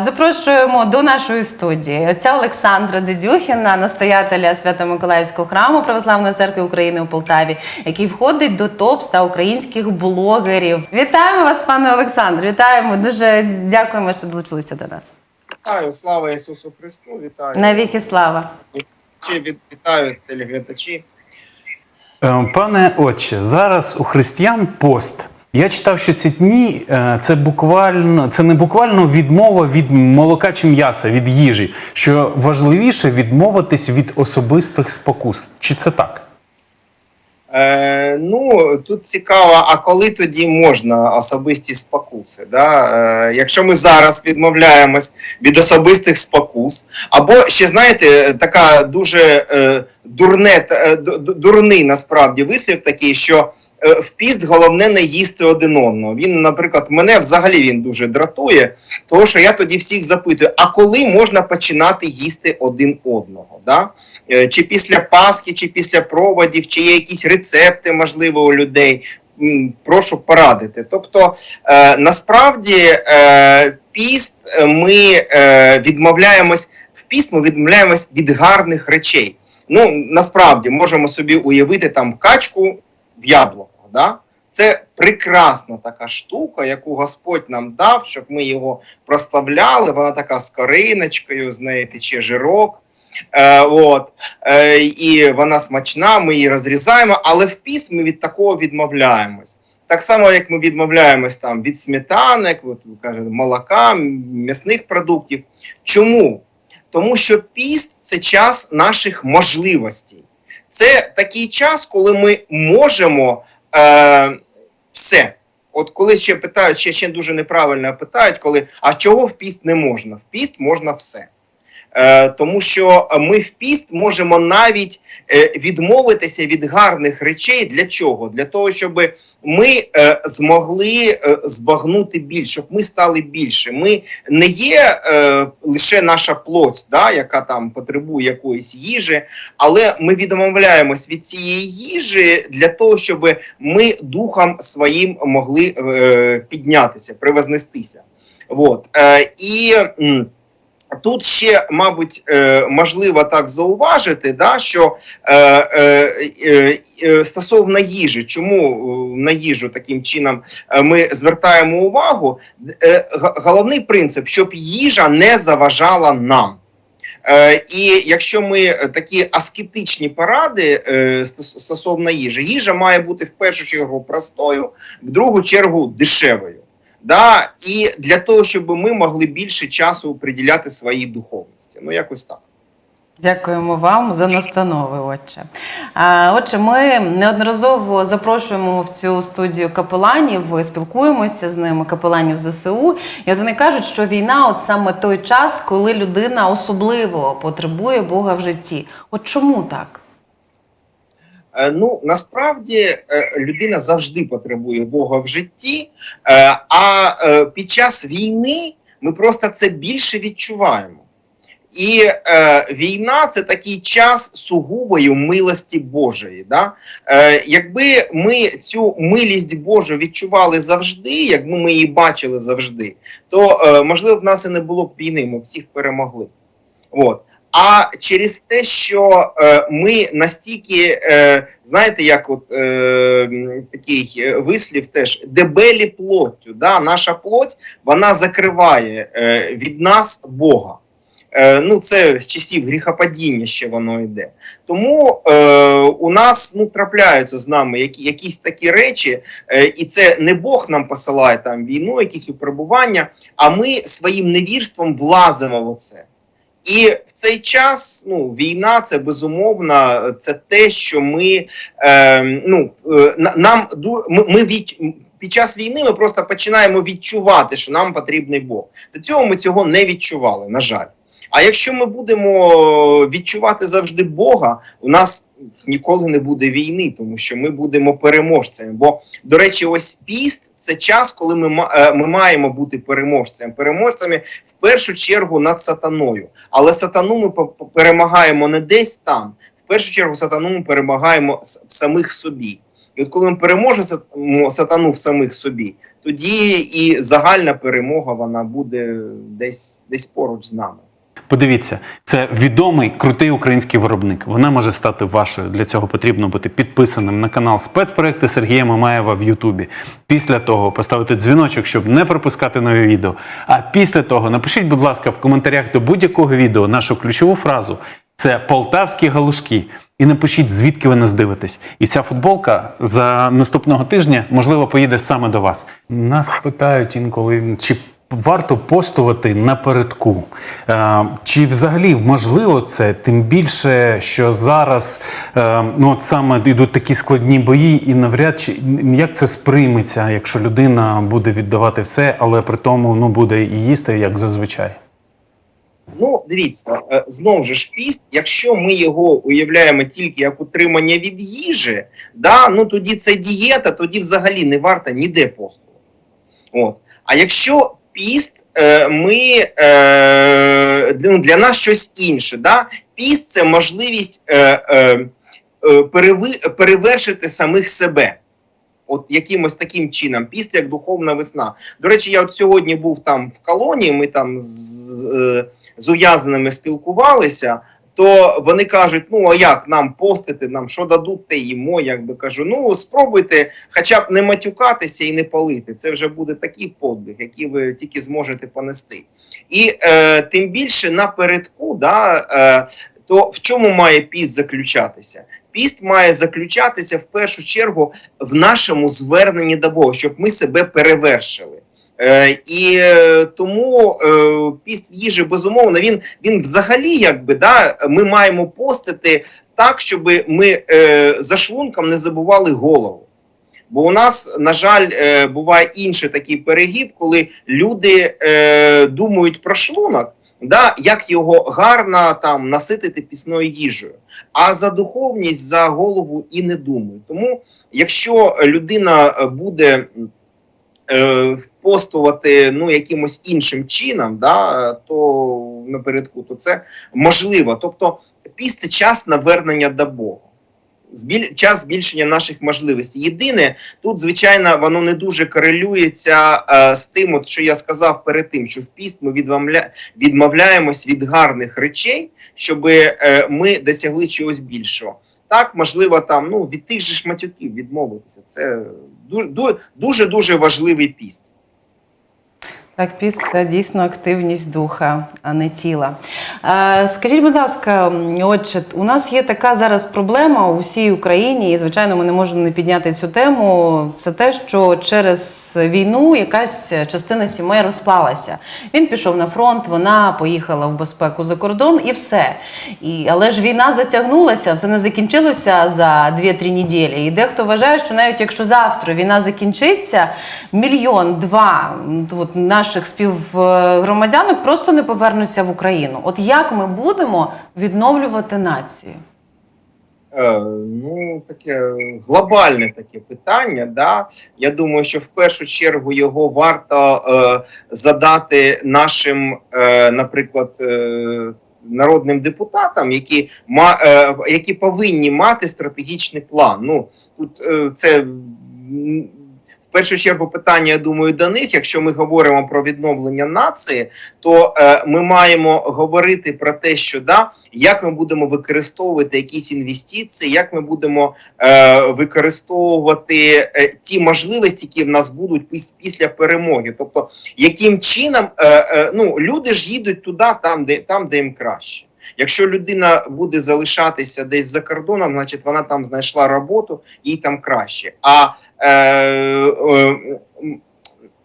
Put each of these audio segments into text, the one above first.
Запрошуємо до нашої студії отця Олександра Дедюхіна, настоятеля Свято-Миколаївського храму Православної церкви України у Полтаві, який входить до топ 100 українських блогерів. Вітаємо вас, пане Олександр. Вітаємо. Дуже дякуємо, що долучилися до нас. Вітаю, слава Ісусу Христу, вітаю. Навіки слава. Вітаю телеглядачі. Е, Пане отче, зараз у християн пост. Я читав, що ці дні е, це буквально це не буквально відмова від молока чи м'яса, від їжі. Що важливіше відмовитись від особистих спокус. Чи це так? Е, ну, тут цікаво, а коли тоді можна особисті спокуси? Да? Е, якщо ми зараз відмовляємось від особистих спокус, або ще знаєте, така дуже е, дурне, е, ду- ду- дурний насправді вислів такий, що в піст головне не їсти один одного. Він, наприклад, мене взагалі він дуже дратує, тому що я тоді всіх запитую: а коли можна починати їсти один одного? Да? Е, Чи після Пасхи, чи після проводів, чи є якісь рецепти, можливо, у людей. Прошу порадити. Тобто, е, насправді, е, піст е, ми е, відмовляємось в піст, ми відмовляємось від гарних речей. Ну, насправді можемо собі уявити там качку в яблуко. Да? Це прекрасна така штука, яку Господь нам дав, щоб ми його проставляли. Вона така з кориночкою, з неї тече жирок. Е, от, е, і вона смачна, ми її розрізаємо, але в піс ми від такого відмовляємось. Так само, як ми відмовляємось там від сметани, як от кажете, молока, м'ясних продуктів. Чому? Тому що піст це час наших можливостей. Це такий час, коли ми можемо е, все. От коли ще питають, ще, ще дуже неправильно питають, коли а чого в піст не можна? В піст можна все. Е, тому що ми в піст можемо навіть е, відмовитися від гарних речей. Для чого? Для того, щоб ми е, змогли е, збагнути більше, щоб ми стали більше. Ми не є е, лише наша плоть, да, яка там потребує якоїсь їжі, але ми відмовляємось від цієї їжі для того, щоб ми духом своїм могли піднятися, превознестися. Вот. Е, і Тут ще, мабуть, е, можливо так зауважити, да, що е, е, стосовно їжі, чому на їжу таким чином ми звертаємо увагу, головний принцип, щоб їжа не заважала нам. І якщо ми такі аскетичні поради стосовно їжі, їжа має бути в першу чергу простою, в другу чергу дешевою. Да? І для того, щоб ми могли більше часу приділяти своїй духовності. Ну, якось так. Дякуємо вам за настанови, отче. Отже, ми неодноразово запрошуємо в цю студію капеланів, спілкуємося з ними, капеланів ЗСУ. І от вони кажуть, що війна от саме той час, коли людина особливо потребує Бога в житті. От чому так? Е, Ну насправді е, людина завжди потребує Бога в житті, е, а під час війни ми просто це більше відчуваємо. І е, війна це такий час сугубої милості Божої. Да? Е, якби ми цю милість Божу відчували завжди, якби ми її бачили завжди, то е, можливо в нас і не було б війни, ми всіх перемогли. От. А через те, що е, ми настільки, е, знаєте, як от е, такий е, вислів теж дебелі плоттю, да? наша плоть вона закриває е, від нас Бога. Е, ну, це з часів гріхопадіння ще воно йде. Тому е, у нас ну, трапляються з нами які, якісь такі речі, е, і це не Бог нам посилає там війну, якісь випробування, а ми своїм невірством влазимо в оце. І в цей час ну, війна це безумовно це те, що ми е, ну, е, на- нам ми, ми від, під час війни ми просто починаємо відчувати, що нам потрібний Бог. До цього ми цього не відчували, на жаль. А якщо ми будемо відчувати завжди Бога, у нас ніколи не буде війни, тому що ми будемо переможцями. Бо, до речі, ось піст це час, коли ми, е, ми маємо бути переможцями. Переможцями в першу чергу над сатаною. Але сатану ми перемагаємо не десь там. В першу чергу сатану ми перемагаємо в самих собі. І от коли ми переможемо сатану в самих собі, тоді і загальна перемога вона буде десь, десь поруч з нами. Подивіться, це відомий крутий український виробник. Вона може стати вашою. Для цього потрібно бути підписаним на канал спецпроекти Сергія Мамаєва в Ютубі. Після того поставити дзвіночок, щоб не пропускати нові відео. А після того напишіть, будь ласка, в коментарях до будь-якого відео нашу ключову фразу. Це полтавські галушки. І напишіть, звідки ви нас дивитесь. І ця футболка за наступного тижня, можливо, поїде саме до вас. Нас питають інколи, чи варто постувати напередку. Е, Чи взагалі можливо це? Тим більше, що зараз е, ну, от саме йдуть такі складні бої, і навряд чи як це сприйметься, якщо людина буде віддавати все, але при тому ну, буде і їсти, як зазвичай. Ну, дивіться, е, знову ж піст, якщо ми його уявляємо тільки як утримання від їжі, да, ну тоді це дієта, тоді взагалі не варто ніде посту. От. А якщо піст, е, ми е, для- ну, нас щось інше. Да? Піст це можливість е, перевершити самих себе. От якимось таким чином, піст як духовна весна. До речі, я от сьогодні був там в колонії, ми там з, з ув'язненими спілкувалися, то вони кажуть: ну а як нам постити, нам що дадуть, те їмо. Якби кажу, ну спробуйте хоча б не матюкатися і не палити. Це вже буде такий подвиг, який ви тільки зможете понести. І е, тим більше напередку, да, е, то в чому має піст заключатися? Піст має заключатися в першу чергу в нашому зверненні до Бога, щоб ми себе перевершили. Е, і е, тому е, піст в їжі, безумовно, він, він взагалі, якби да, ми маємо постити так, щоб ми за шлунком не забували голову. Бо у нас, на жаль, буває інший такий перегиб, коли люди думають про шлунок, да, як його гарно там наситити пісною їжею. А за духовність, за голову і не думають. Тому, якщо людина буде е, постувати ну, якимось іншим чином, да, то напередку, то це можливо. Тобто, піст це час навернення до Бога. Збіль... Час збільшення наших можливостей. Єдине, тут, звичайно, воно не дуже корелюється е, з тим, от, що я сказав перед тим, що в піст ми відмовля... відмовляємось від гарних речей, щоб е, ми досягли чогось більшого. Так, можливо, там ну, від тих же шматюків відмовитися. Це дуже дуже важливий піст. Так, піст це дійсно активність духа, а не тіла. Е, скажіть, будь ласка, отче, у нас є така зараз проблема у всій Україні, і звичайно, ми не можемо не підняти цю тему. Це те, що через війну якась частина сімей розпалася. Він пішов на фронт, вона поїхала в безпеку за кордон і все. І, але ж війна затягнулася, все не закінчилося за 2-3 неділі. І дехто вважає, що навіть якщо завтра війна закінчиться, мільйон-два от, наших співгромадянок просто не повернуться в Україну. От як ми будемо відновлювати націю? Е, ну, таке глобальне таке питання. Да? Я думаю, що в першу чергу його варто е, задати нашим, е, наприклад, е, народним депутатам, які ма, е, які повинні мати стратегічний план. Ну тут е, це. Першу чергу питання, я думаю, до них. Якщо ми говоримо про відновлення нації, то е, ми маємо говорити про те, що да, як ми будемо використовувати якісь інвестиції, як ми будемо е, використовувати е, ті можливості, які в нас будуть піс- після перемоги. Тобто, яким чином е, е, ну, люди ж їдуть туди, там, де, там, де їм краще. Якщо людина буде залишатися десь за кордоном, значить вона там знайшла роботу, їй там краще. А е, е,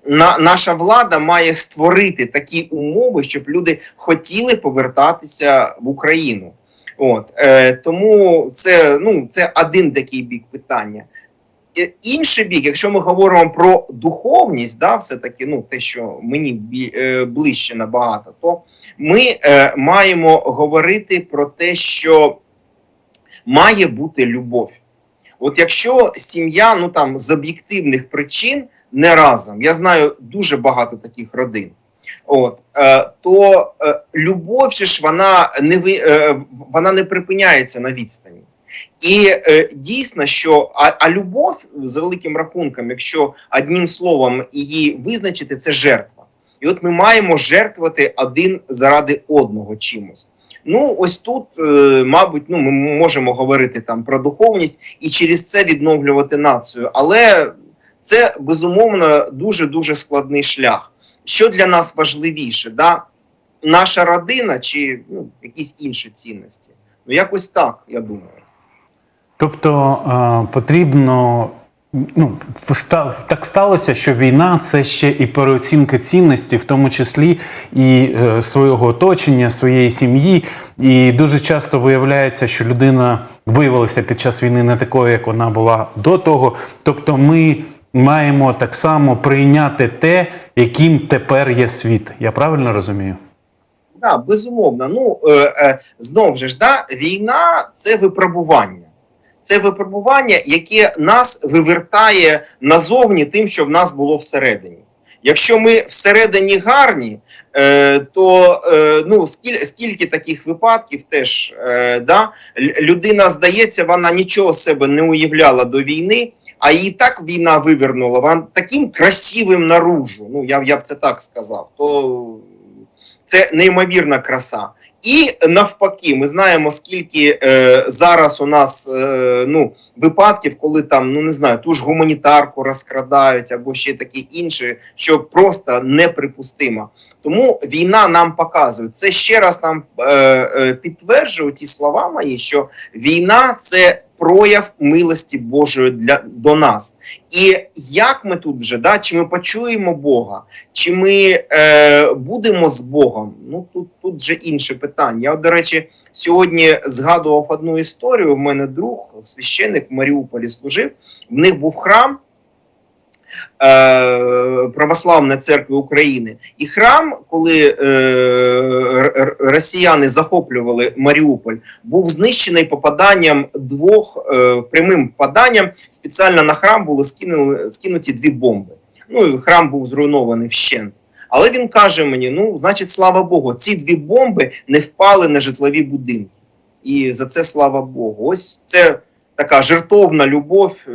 на, наша влада має створити такі умови, щоб люди хотіли повертатися в Україну. От е, тому це ну це один такий бік питання. Інший бік, якщо ми говоримо про духовність, да, все таки, ну те, що мені е, ближче набагато, то ми е, маємо говорити про те, що має бути любов. От якщо сім'я, ну там з об'єктивних причин не разом, я знаю дуже багато таких родин. От е, то е, любов ж вона не е, вона не припиняється на відстані. І е, дійсно, що а, а любов за великим рахунком, якщо одним словом її визначити, це жертва. І от ми маємо жертвувати один заради одного чимось. Ну, ось тут, е, мабуть, ну, ми можемо говорити там про духовність і через це відновлювати націю. Але це безумовно дуже дуже складний шлях. Що для нас важливіше? Да? Наша родина чи ну, якісь інші цінності? Ну, якось так, я думаю. Тобто е, потрібно. Ну, так сталося, що війна це ще і переоцінка цінності, в тому числі і е, свого оточення, своєї сім'ї. І дуже часто виявляється, що людина виявилася під час війни не такою, як вона була до того. Тобто, ми маємо так само прийняти те, яким тепер є світ. Я правильно розумію? Да, безумовно. Ну е, е, знов же ж, да, війна це випробування. Це випробування, яке нас вивертає назовні тим, що в нас було всередині. Якщо ми всередині гарні, е, то е, ну, скільки, скільки таких випадків теж е, да, людина здається, вона нічого себе не уявляла до війни, а її так війна вивернула, вона таким красивим наружу. Ну, я, я б це так сказав. То це неймовірна краса. І навпаки, ми знаємо, скільки е, зараз у нас е, ну, випадків, коли там, ну не знаю, ту ж гуманітарку розкрадають або ще таке інше, що просто неприпустимо. Тому війна нам показує. Це ще раз нам е, е, підтверджує ті слова мої, що війна це прояв милості Божої для до нас. І як ми тут вже да, чи ми почуємо Бога, чи ми е, будемо з Богом? Ну тут, тут вже інше питання. Я, до речі, сьогодні згадував одну історію. У мене друг, священик в Маріуполі служив. В них був храм. Е, Православної церкви України і храм, коли е, росіяни захоплювали Маріуполь, був знищений попаданням двох е, прямим попаданням. Спеціально на храм були скинули, скинуті дві бомби. Ну і храм був зруйнований вщент. Але він каже мені: ну, значить, слава Богу, ці дві бомби не впали на житлові будинки. І за це слава Богу. Ось це така жертовна любов,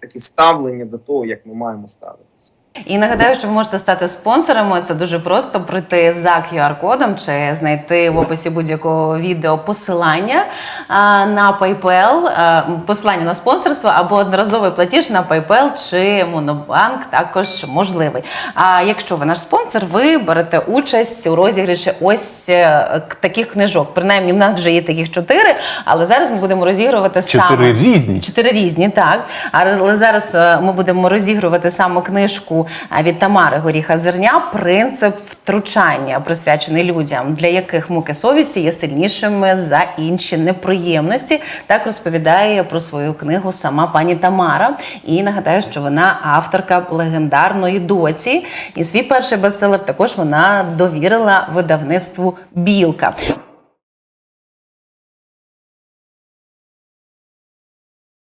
такі таке ставлення до того, як ми маємо ставитися. І нагадаю, що ви можете стати спонсорами. Це дуже просто прийти за QR-кодом чи знайти в описі будь-якого відео посилання а, на PayPal, а, посилання на спонсорство або одноразовий платіж на PayPal чи Монобанк також можливий. А якщо ви наш спонсор, ви берете участь у розіграші ось е, таких книжок. Принаймні, в нас вже є таких чотири, але зараз ми будемо розігрувати саме Чотири різні. Чотири різні, так. Але зараз е, ми будемо розігрувати саме книжку від Тамари Горіха Зерня Принцип втручання, присвячений людям, для яких муки совісті є сильнішими за інші неприємності. Так розповідає про свою книгу сама пані Тамара. І нагадаю, що вона авторка легендарної доці. І свій перший бестселер також вона довірила видавництву Білка.